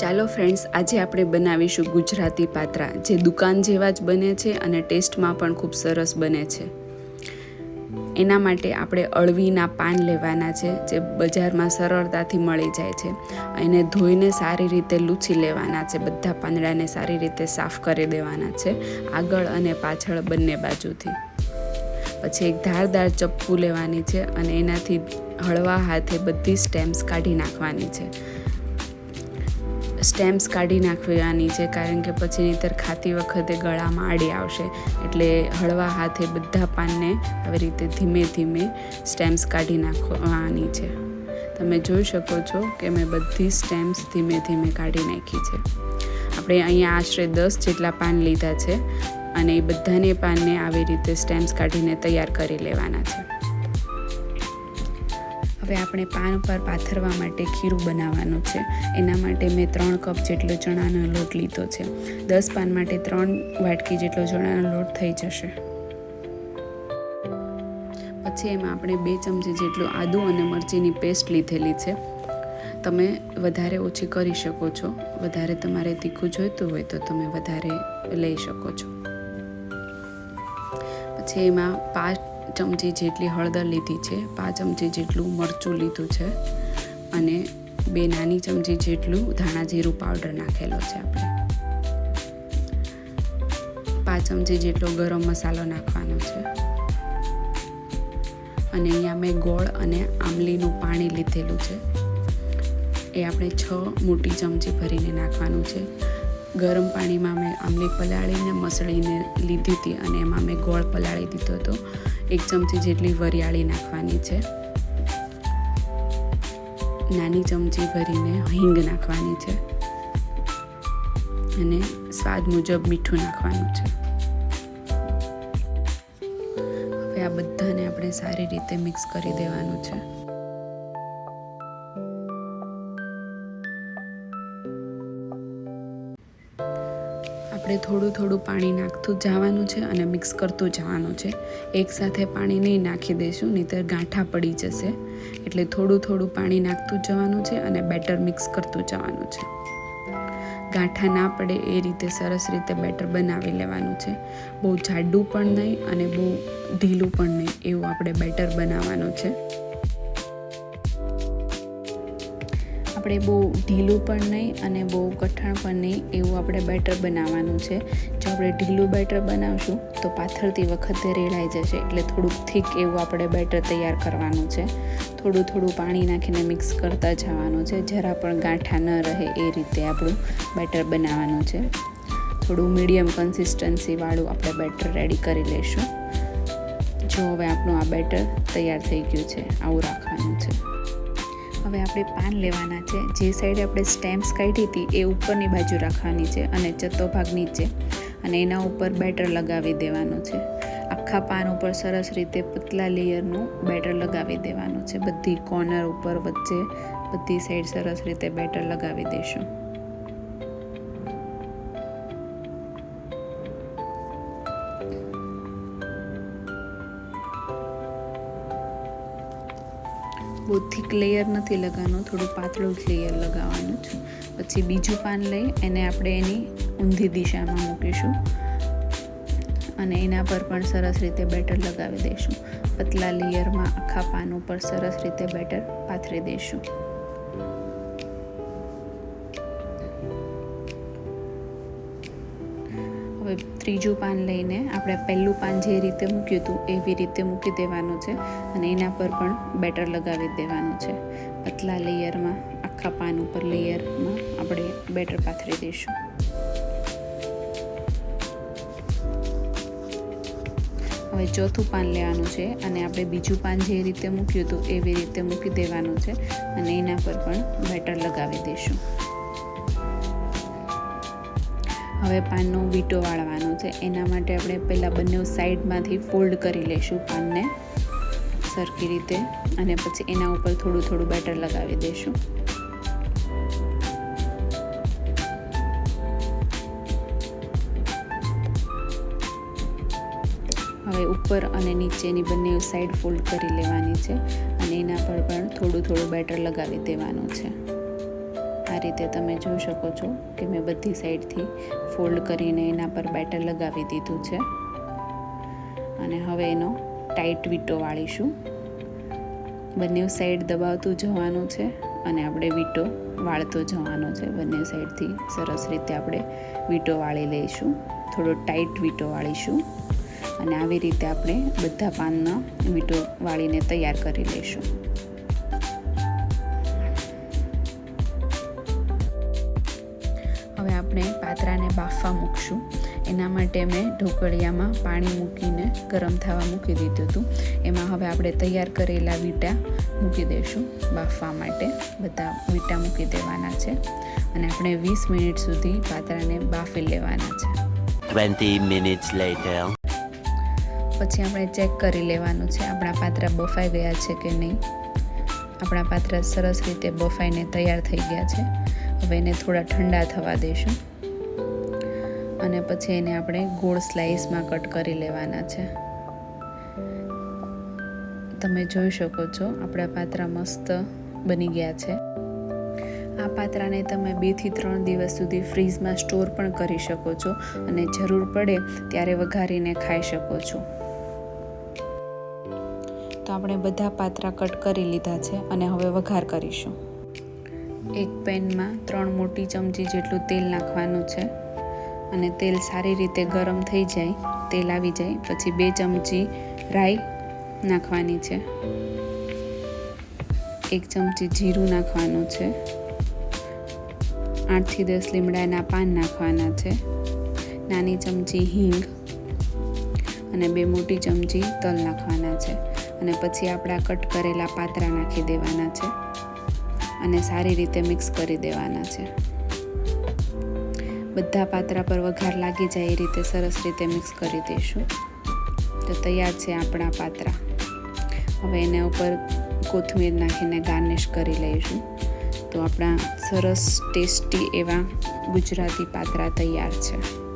ચાલો ફ્રેન્ડ્સ, આજે આપણે બનાવીશું ગુજરાતી પાત્રા, જે દુકાન જેવા જ બને છે અને ટેસ્ટમાં પણ ખૂબ સરસ બને છે. એના માટે આપણે અળવીના પાન લેવાના છે, જે બજારમાં સરળતાથી મળી જાય છે. એને ધોઈને સારી રીતે લૂછી લેવાના છે, બધા પાંદડાને સારી રીતે સાફ કરી દેવાના છે, આગળ અને પાછળ બંને બાજુથી. પછી એક ધારદાર ચપ્પુ લેવાની છે અને એનાથી હળવા હાથે બધી સ્ટેમ્સ કાઢી નાખવાની છે. સ્ટેમ્પ્સ કાઢી નાખવાની છે કારણ કે પછી નહીંતર ખાતી વખતે ગળામાં આડી આવશે. એટલે હળવા હાથે બધા પાનને આવી રીતે ધીમે ધીમે સ્ટેમ્પ્સ કાઢી નાખવાની છે. તમે જોઈ શકો છો કે મેં બધી સ્ટેમ્પ્સ ધીમે ધીમે કાઢી નાખી છે. આપણે અહીંયા આશરે દસ જેટલા પાન લીધા છે અને એ બધાને પાનને આવી રીતે સ્ટેમ્સ કાઢીને તૈયાર કરી લેવાના છે. હવે આપણે પાન પર પાથરવા માટે ખીરું બનાવવાનું છે. એના માટે મેં ત્રણ કપ જેટલો ચણાનો લોટ લીધો છે. દસ પાન માટે ત્રણ વાટકી જેટલો ચણાનો લોટ થઈ જશે. પછી એમાં આપણે બે ચમચી જેટલું આદું અને મરચીની પેસ્ટ લીધેલી છે. તમે વધારે ઓછી કરી શકો છો. વધારે તમારે તીખું જોઈતું હોય તો તમે વધારે લઈ શકો છો. પછી એમાં પાંચ ચમચી જેટલી હળદર લીધી છે, પાંચ ચમચી જેટલું મરચું લીધું છે અને બે નાની ચમચી જેટલું ધાણા જીરું પાવડર નાખેલો છે આપણે. પાંચ ચમચી જેટલો ગરમ મસાલો નાખવાનો છે. અને અહીંયા મેં ગોળ અને આમલીનું પાણી લીધેલું છે. એ આપણે છ મોટી ચમચી ભરીને નાખવાનું છે. ગરમ પાણીમાં મેં આમલી પલાળીને મસળીને લીધી હતી અને એમાં મેં ગોળ પલાળી દીધો હતો. એક ચમચી જેટલી વરિયાળી નાખવાની છે. નાની ચમચી ભરીને હિંગ નાખવાની છે. અને સ્વાદ મુજબ મીઠું નાખવાનું છે. હવે આ બધાને આપણે સારી રીતે મિક્સ કરી દેવાનું છે. આપણે થોડું થોડું પાણી નાખતું જવાનું છે અને મિક્સ કરતું જવાનું છે. એકસાથે પાણી નહીં નાખી દઈશું, નહીંતર ગાંઠા પડી જશે. એટલે થોડું થોડું પાણી નાખતું જવાનું છે અને બેટર મિક્સ કરતું જવાનું છે. ગાંઠા ના પડે એ રીતે સરસ રીતે બેટર બનાવી લેવાનું છે. બહુ જાડું પણ નહીં અને બહુ ઢીલું પણ નહીં, એવું આપણે બેટર બનાવવાનું છે. આપણે બહુ ઢીલું પણ નહીં અને બહુ કઠણ પણ નહીં એવું આપણે બેટર બનાવવાનું છે. જો આપણે ઢીલું બેટર બનાવશું તો પાથરતી વખતે રેડાઈ જશે એટલે થોડુંક થીક એવું આપણે બેટર તૈયાર કરવાનું છે. થોડું થોડું પાણી નાખીને મિક્સ કરતા જવાનું છે. જરા પણ ગાંઠા ન રહે એ રીતે આપણું બેટર બનાવવાનું છે. થોડું મીડિયમ કન્સિસ્ટન્સીવાળું આપણે બેટર રેડી કરી લઈશું. જો હવે આપણું આ બેટર તૈયાર થઈ ગયું છે, આવું રાખવાનું છે. હવે આપણે પાન લેવાના છે. જે સાઈડે આપણે સ્ટેમ્પ્સ કાઢી હતી, એ ઉપરની બાજુ રાખવાની છે અને ચત્તો ભાગ નીચે. અને એના ઉપર બેટર લગાવી દેવાનું છે. આખા પાન ઉપર સરસ રીતે પતલા લેયરનું બેટર લગાવી દેવાનું છે. બધી કોર્નર ઉપર વચ્ચે બધી સાઈડ સરસ રીતે બેટર લગાવી દઈશું થીક લેયર નથી લગાવવાનું, થોડું પાતળું જ લેયર લગાવવાનું છે. પછી બીજું પાન લઈ, એને આપણે એની ઊંધી દિશામાં મૂકીશું. અને એના પર પણ સરસ રીતે બેટર લગાવી દઈશું. પતલા લેયરમાં આખા પાન ઉપર સરસ રીતે બેટર પાથરી દઈશું. હવે ત્રીજું પાન લઈને આપણે પહેલું પાન જે રીતે મૂક્યું હતું, એવી રીતે મૂકી દેવાનું છે અને એના પર પણ બેટર લગાવી દેવાનું છે. પતલા લેયરમાં, આખા પાન ઉપર લેયરમાં આપણે બેટર પાથરી દઈશું. હવે ચોથું પાન લેવાનું છે અને આપણે બીજું પાન જે રીતે મૂક્યું હતું, એવી રીતે મૂકી દેવાનું છે અને એના પર પણ બેટર લગાવી દઈશું. હવે પાનનો વીંટો વાળવાનો છે. એના માટે આપણે પહેલાં બંને સાઈડમાંથી ફોલ્ડ કરી લઈશું પાનને સરખી રીતે. અને પછી એના ઉપર થોડું થોડું બેટર લગાવી દઈશું. હવે ઉપર અને નીચેની બંને સાઈડ ફોલ્ડ કરી લેવાની છે. અને એના પર પણ થોડું થોડું બેટર લગાવી દેવાનું છે. આ રીતે તમે જોઈ શકો છો કે મેં બધી સાઈડથી ફોલ્ડ કરીને એના પર બેટર લગાવી દીધું છે. અને હવે એનો ટાઈટ વીટો વાળીશું. બંને સાઈડ દબાવતું જવાનું છે અને આપણે વીટો વાળતો જવાનો છે. બંને સાઈડથી સરસ રીતે આપણે વીટો વાળી લઈશું. થોડો ટાઈટ વીટો વાળીશું અને આવી રીતે આપણે બધા પાનના વીટો વાળીને તૈયાર કરી લઈશું. પાત્રાને બાફવા મૂકશું. એના માટે મેં ઢોકળિયામાં પાણી મૂકીને ગરમ થવા મૂકી દીધું હતું. એમાં હવે આપણે તૈયાર કરેલા વીટા મૂકી દઈશું બાફવા માટે. બધા વીટા મૂકી દેવાના છે અને આપણે વીસ મિનિટ સુધી પાત્રાને બાફી લેવાના છે. 20 minutes later. પછી આપણે ચેક કરી લેવાનું છે આપણા પાત્રા બફાઈ ગયા છે કે નહીં. આપણા પાત્રા સરસ રીતે બફાઈને તૈયાર થઈ ગયા છે. હવે એને થોડા ઠંડા થવા દઈશું. અને પછી એને આપણે ગોળ સ્લાઇસમાં કટ કરી લેવાના છે. તમે જોઈ શકો છો, આપણા પાત્રા મસ્ત બની ગયા છે. આ પાત્રાને તમે બેથી ત્રણ દિવસ સુધી ફ્રીઝમાં સ્ટોર પણ કરી શકો છો અને જરૂર પડે ત્યારે વઘારીને ખાઈ શકો છો. તો આપણે બધા પાત્રા કટ કરી લીધા છે અને હવે વઘાર કરીશું. એક પેનમાં ત્રણ મોટી ચમચી જેટલું તેલ નાખવાનું છે. અને તેલ સારી રીતે ગરમ થઈ જાય, તેલ આવી જાય, પછી બે ચમચી રાઈ નાખવાની છે. એક ચમચી જીરું નાખવાનું છે. આઠથી દસ લીમડાના પાન નાખવાના છે. નાની ચમચી હિંગ અને બે મોટી ચમચી તલ નાખવાના છે. અને પછી આપણા કટ કરેલા પાત્રા નાખી દેવાના છે. અને સારી રીતે મિક્સ કરી દેવાના છે. બધા પાત્રા પર વઘાર લાગી જાય એ રીતે સરસ રીતે મિક્સ કરી દઈશું. તો તૈયાર છે આપણા પાત્રા. હવે એના ઉપર કોથમીર નાખીને ગાર્નિશ કરી લઈશું. તો આપણા સરસ ટેસ્ટી એવા ગુજરાતી પાત્રા તૈયાર છે.